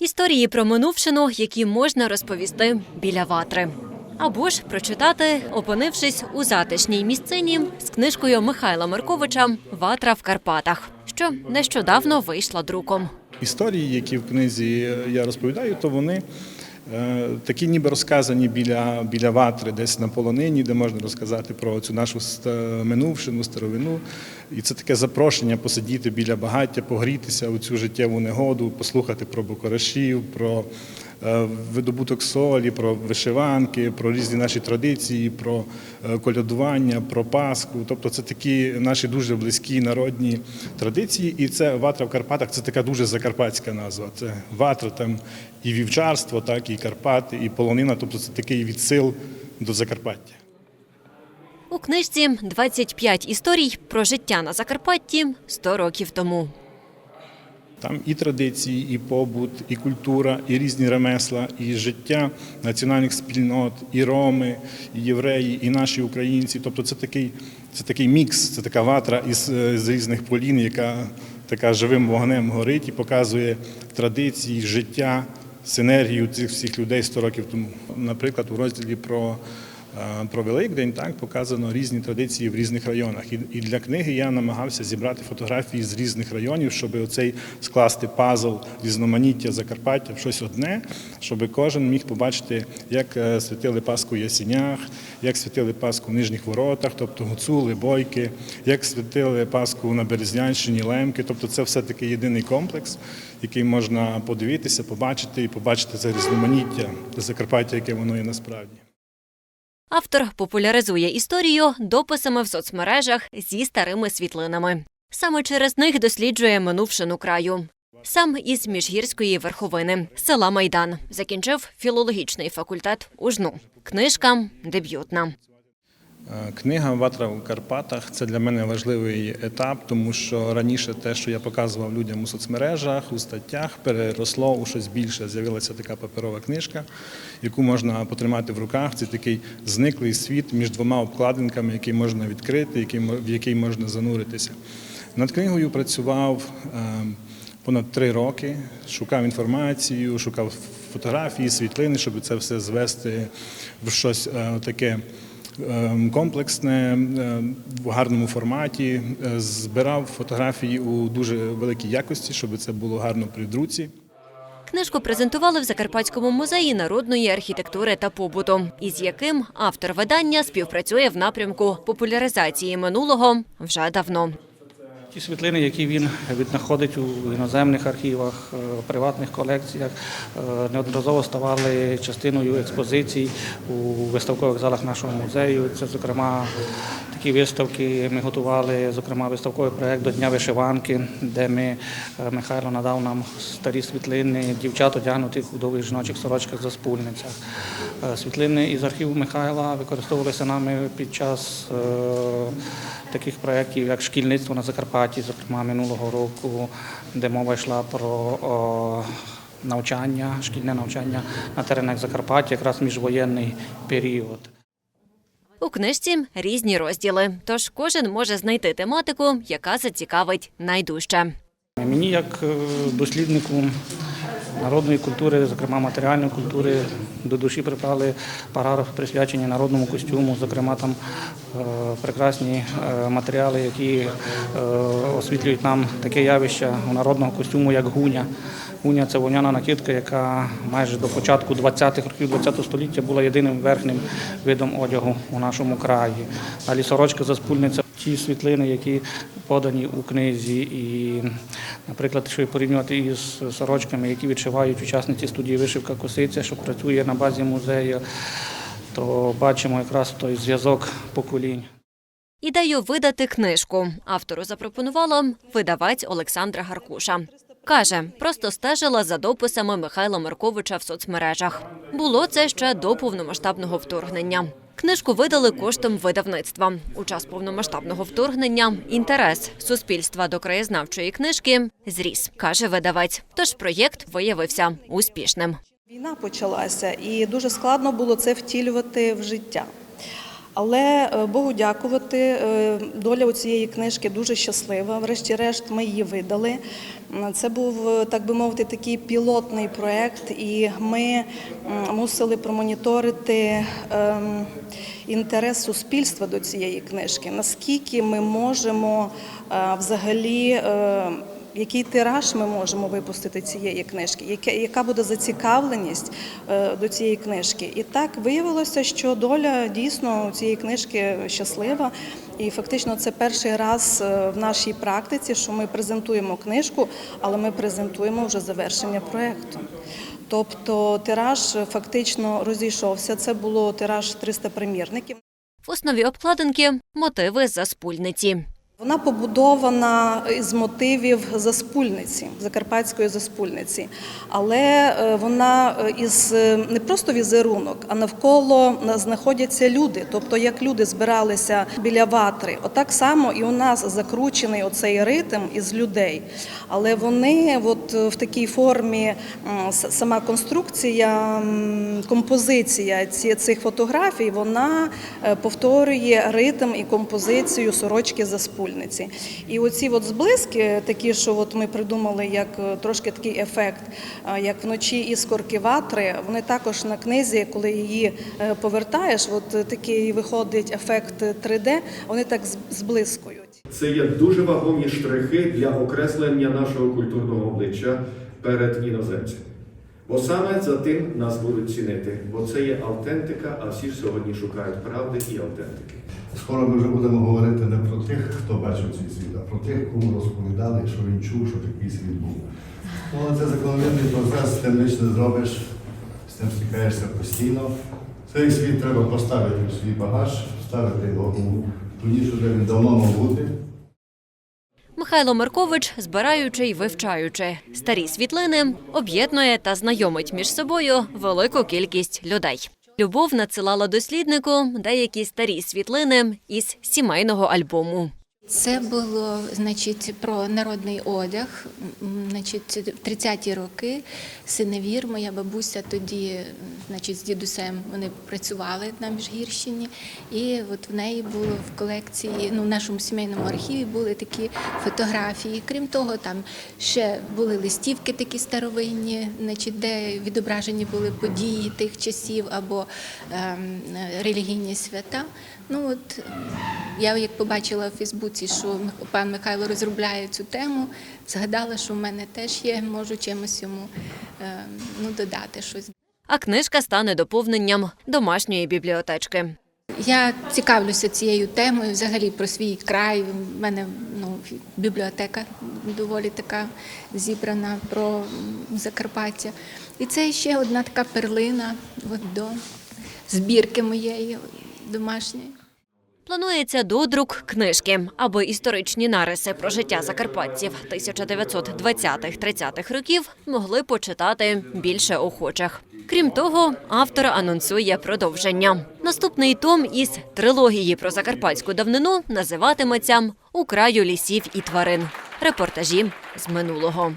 Історії про минувшину, які можна розповісти біля ватри. Або ж прочитати, опинившись у затишній місцині з книжкою Михайла Марковича Ватра в Карпатах, що нещодавно вийшла друком. Історії, які в книзі я розповідаю, то вони е, такі ніби розказані біля, біля ватри, десь на полонині, де можна розказати про цю нашу минувшину, старовину. І це таке запрошення посидіти біля багаття, погрітися у цю життєву негоду, послухати про бокорашів, про е, видобуток солі, про вишиванки, про різні наші традиції, про е, колядування, про Пасху. Тобто це такі наші дуже близькі народні традиції. І це ватра в Карпатах це така дуже закарпатська назва. Це ватра там і вівчарство, так, і Карпати, і полонина. Тобто це такий відсил до Закарпаття. У книжці 25 історій про життя на Закарпатті 100 років тому. Там і традиції, і побут, і культура, і різні ремесла, і життя національних спільнот, і роми, і євреї, і наші українці. Тобто це такий, це такий мікс, це така ватра із е, з різних полін, яка така живим вогнем горить і показує традиції, життя, синергію цих всіх людей 100 років тому. Наприклад, у розділі про Про Великдень так показано різні традиції в різних районах. І, для книги я намагався зібрати фотографії з різних районів, щоб оцей скласти пазл різноманіття Закарпаття в щось одне, щоб кожен міг побачити, як е, святили Пасху в Ясінях, як святили Пасху в Нижніх Воротах, тобто гуцули, бойки, як святили Пасху на Березнянщині, Лемки. Тобто це все таки єдиний комплекс, який можна подивитися, побачити і побачити це різноманіття Закарпаття, яке воно є насправді. Автор популяризує історію дописами в соцмережах зі старими світлинами. Саме через них досліджує минувшину краю. Сам із міжгірської верховини села Майдан закінчив філологічний факультет у жну. Книжка дебютна. Книга Ватра в Карпатах це для мене важливий етап, тому що раніше те, що я показував людям у соцмережах, у статтях, переросло у щось більше. З'явилася така паперова книжка, яку можна потримати в руках. Це такий зниклий світ між двома обкладинками, який можна відкрити, в який можна зануритися. Над книгою працював е, понад три роки, шукав інформацію, шукав фотографії, світлини, щоб це все звести в щось е, таке комплексне, е, в гарному форматі. Е, Збирав фотографії у дуже великій якості, щоб це було гарно при друці. Книжку презентували в Закарпатському музеї народної архітектури та побуту, із яким автор видання співпрацює в напрямку популяризації минулого вже давно. Ті світлини, які він віднаходить у іноземних архівах, е, приватних колекціях, е, неодноразово ставали частиною експозицій у виставкових залах нашого музею. Це, зокрема, такі виставки ми готували, зокрема, виставковий проєкт до Дня вишиванки, де ми е, Михайло надав нам старі світлини дівчат, одягнутих у довгих жіночих сорочках за спульницях. Світлини із архіву Михайла використовувалися нами під час таких проєктів, як шкільництво на Закарпатті, зокрема минулого року, де мова йшла про навчання, шкільне навчання на теренах Закарпаття, якраз міжвоєнний період. У книжці різні розділи, тож кожен може знайти тематику, яка зацікавить найдужче. Мені, як досліднику народної культури, зокрема матеріальної культури, до душі припали параграфи присвячені народному костюму, зокрема там е, прекрасні е, матеріали, які е, освітлюють нам таке явище народного костюму, як гуня. Гуня це вовняна накидка, яка майже до початку 20-х років ХХ століття була єдиним верхнім видом одягу у нашому краї. Далі сорочка заспульниця. Ті світлини, які подані у книзі, і, наприклад, і порівнювати із сорочками, які відшивають учасниці студії Вишивка Косиця, що працює на базі музею, то бачимо якраз той зв'язок поколінь. Ідею видати книжку автору запропонувала видавець Олександра Гаркуша. Каже, просто стежила за дописами Михайла Марковича в соцмережах. Було це ще до повномасштабного вторгнення. Книжку видали коштом видавництва. У час повномасштабного вторгнення інтерес суспільства до краєзнавчої книжки зріс, каже видавець. Тож проєкт виявився успішним. Війна почалася, і дуже складно було це втілювати в життя. Але е, Богу дякувати, е, доля у цієї книжки дуже щаслива. Врешті-решт, ми її видали. Це був, е, так би мовити, такий пілотний проєкт, і ми мусили промоніторити ем, інтерес суспільства до цієї книжки. Наскільки ми можемо взагалі. Який тираж ми можемо випустити цієї книжки, яка буде зацікавленість е, до цієї книжки. І так виявилося, що доля дійсно цієї книжки щаслива. І фактично це перший раз е, в нашій практиці, що ми презентуємо книжку, але ми презентуємо вже завершення проєкту. Тобто тираж фактично розійшовся. Це було тираж 300 примірників. В основі обкладинки мотиви заспульниці. Вона побудована із мотивів заспульниці, закарпатської заспульниці, але е, вона е, із е, не просто візерунок, а навколо знаходяться люди. Тобто, як люди збиралися біля ватри, отак само і у нас закручений оцей ритм із людей. Але вони, от в такій формі, сама конструкція, композиція цих фотографій, вона повторює ритм і композицію сорочки заспульниці. І оці от зблиски, такі, що от ми придумали, як е, трошки такий ефект, е, як вночі іскорки ватри, вони також на книзі, коли її е, повертаєш, от такий виходить ефект 3D, вони так зблискують. Це є дуже вагомі штрихи для окреслення нашого культурного обличчя перед іноземцями. Бо саме за тим нас будуть цінити, бо це є автентика, а всі ж сьогодні шукають правди і автентики. Скоро ми вже будемо говорити не про тих, хто бачив цей світ, а про тих, кому розповідали, що він чув, що такий світ був. Ну, це закономірний процес, з тим ніч не зробиш, з тим стикаєшся постійно. Цей світ треба поставити у свій багаж, вставити його у ту нішу, де він давно мав бути. Михайло Маркович, збираючи й вивчаючи старі світлини, об'єднує та знайомить між собою велику кількість людей. Любов надсилала досліднику деякі старі світлини із сімейного альбому. Це було значить про народний одяг. Значить, в 30-ті роки синевір, моя бабуся тоді, значить, з дідусем вони працювали на Міжгірщині, і от в неї було в колекції, ну в нашому сімейному архіві були такі фотографії. Крім того, там ще були листівки такі старовинні, значить, де відображені були події тих часів або ем, релігійні свята. Ну от я як побачила в Фейсбуці, що пан Михайло розробляє цю тему, згадала, що в мене теж є, можу чимось йому е, ну, додати щось. А книжка стане доповненням домашньої бібліотечки. Я цікавлюся цією темою, взагалі про свій край. У мене ну, бібліотека доволі така зібрана про Закарпаття. І це ще одна така перлина от, до збірки моєї домашньої. Планується додрук книжки, аби історичні нариси про життя закарпатців 1920-30-х років могли почитати більше охочих. Крім того, автор анонсує продовження. Наступний том із трилогії про закарпатську давнину називатиметься У краю лісів і тварин. Репортажі з минулого.